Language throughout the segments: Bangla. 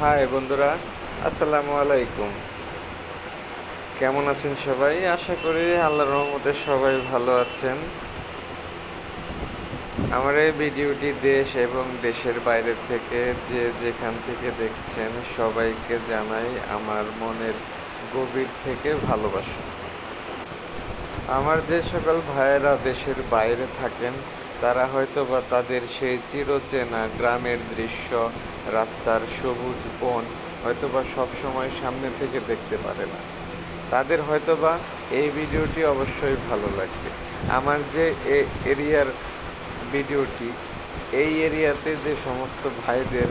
হাই বন্ধুরা, আসসালামু আলাইকুম। কেমন আছেন সবাই? আশা করি আল্লাহর রহমতে সবাই ভালো আছেন। আমার এই ভিডিওটি দেশ এবং দেশের বাইরে থেকে যে যেখান থেকে দেখছেন, সবাইকে জানাই আমার মনের গভীর থেকে ভালোবাসা। আমার যে সকল ভাইয়েরা দেশের বাইরে থাকেন তারা হয়তো বা তাদের সেই চিরচেনা গ্রামের দৃশ্য, রাস্তার সবুজ বন হয়তো বা সবসময় সামনে থেকে দেখতে পারে না। তাদের হয়তো বা এই ভিডিওটি অবশ্যই ভালো লাগবে। আমার যে এরিয়ার ভিডিওটি, এই এরিয়াতে যে সমস্ত ভাইদের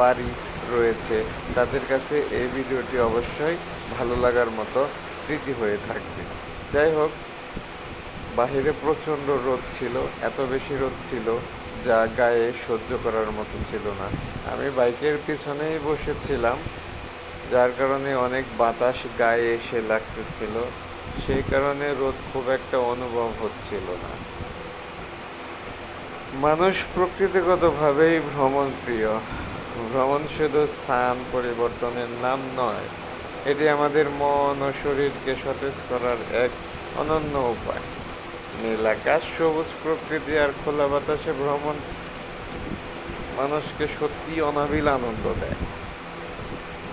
বাড়ি রয়েছে, তাদের কাছে এই ভিডিওটি অবশ্যই ভালো লাগার মতো স্মৃতি হয়ে থাকবে। যাই হোক বাহিরে প্রচণ্ড রোদ ছিল, এত বেশি রোদ ছিল যা গায়ে সহ্য করার মতো ছিল না। আমি বাইকের পিছনেই বসেছিলাম, যার কারণে অনেক বাতাস গায়ে এসে লাগতেছিল। সেই কারণে রোদ খুব একটা অনুভব হচ্ছিল না। মানুষ প্রকৃতিগতভাবেই ভ্রমণ প্রিয় ভ্রমণ শুধু স্থান পরিবর্তনের নাম নয়, এটি আমাদের মন ও শরীরকে সতেজ করার এক অনন্য উপায়। নীল আকাশ, সবুজ প্রকৃতি আর খোলা বাতাসে ভ্রমণ মানুষকে সত্যি অনাবিল আনন্দ দেয়।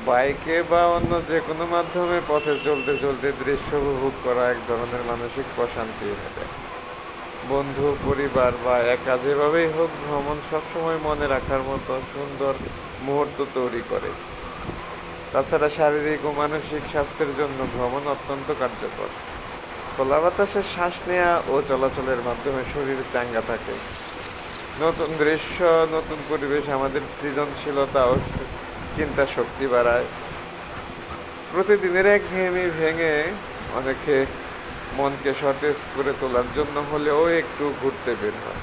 বাইকে বা অন্য যে কোনো মাধ্যমে পথে চলতে চলতে দৃশ্য উপভোগ করা এক ধরনের মানসিক প্রশান্তি এনে দেয়। বন্ধু, পরিবার বা একা যেভাবেই হোক, ভ্রমণ সবসময় মনে রাখার মতো সুন্দর মুহূর্ত তৈরি করে। তাছাড়া শারীরিক ও মানসিক স্বাস্থ্যের জন্য ভ্রমণ অত্যন্ত কার্যকর। খোলা বাতাসে শ্বাস নেওয়া ও চলাচলের মাধ্যমে শরীর চাঙ্গা থাকে। নতুন দৃশ্য, নতুন পরিবেশ, আমাদের সৃজনশীলতা ও চিন্তা শক্তি বাড়ায়। প্রতিদিনের একঘেয়েমি ভেঙে অনেকে মনকে সতেজ করে তোলার জন্য হলেও একটু ঘুরতে বের হয়।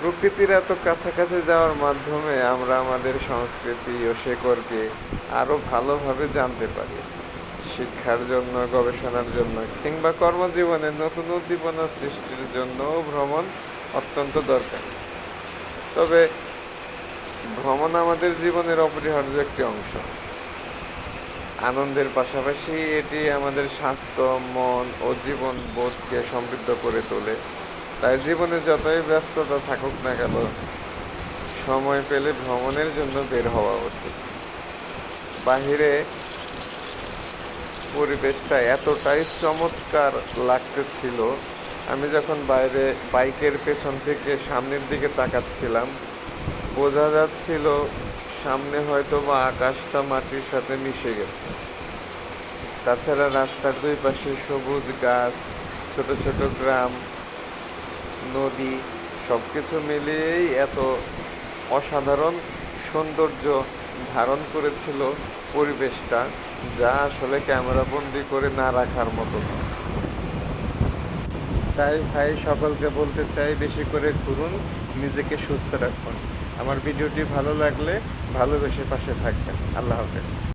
প্রকৃতির এত কাছাকাছি যাওয়ার মাধ্যমে আমরা আমাদের সংস্কৃতি ও শেকড়কে আরও ভালোভাবে জানতে পারি। শিক্ষার জন্য, গবেষণার জন্য কিংবা কর্মজীবনে নতুন উদ্দীপনা সৃষ্টির জন্য ভ্রমণ অত্যন্ত দরকার। তবে ভ্রমণ আমাদের জীবনের অপরিহার্য একটি অংশ। আনন্দের পাশাপাশি এটি আমাদের স্বাস্থ্য, মন ও জীবন বোধকে সমৃদ্ধ করে তোলে। তাই জীবনে যতই ব্যস্ততা থাকুক না কেন, সময় পেলে ভ্রমণের জন্য বের হওয়া উচিত। বাহিরে পরিবেশটা এতটাই চমৎকার লাগতেছিল। আমি যখন বাইরে বাইকের পেছন থেকে সামনের দিকে তাকাচ্ছিলাম, বোঝা যাচ্ছিল সামনে হয়তো বা আকাশটা মাটির সাথে মিশে গেছে। তাছাড়া রাস্তার দুই পাশে সবুজ গাছ, ছোট ছোট গ্রাম, নদী সব কিছু মিলিয়েই এত অসাধারণ সৌন্দর্য ধারণ করেছিল পরিবেশটা, যা আসলে ক্যামেরা বন্দি করে না রাখার মতো। তাই ভাই, সকলকে বলতে চাই, বেশি করে ঘুরুন, নিজেকে সুস্থ রাখুন। আমার ভিডিওটি ভালো লাগলে ভালোবেসে পাশে থাকবেন। আল্লাহ হাফেজ।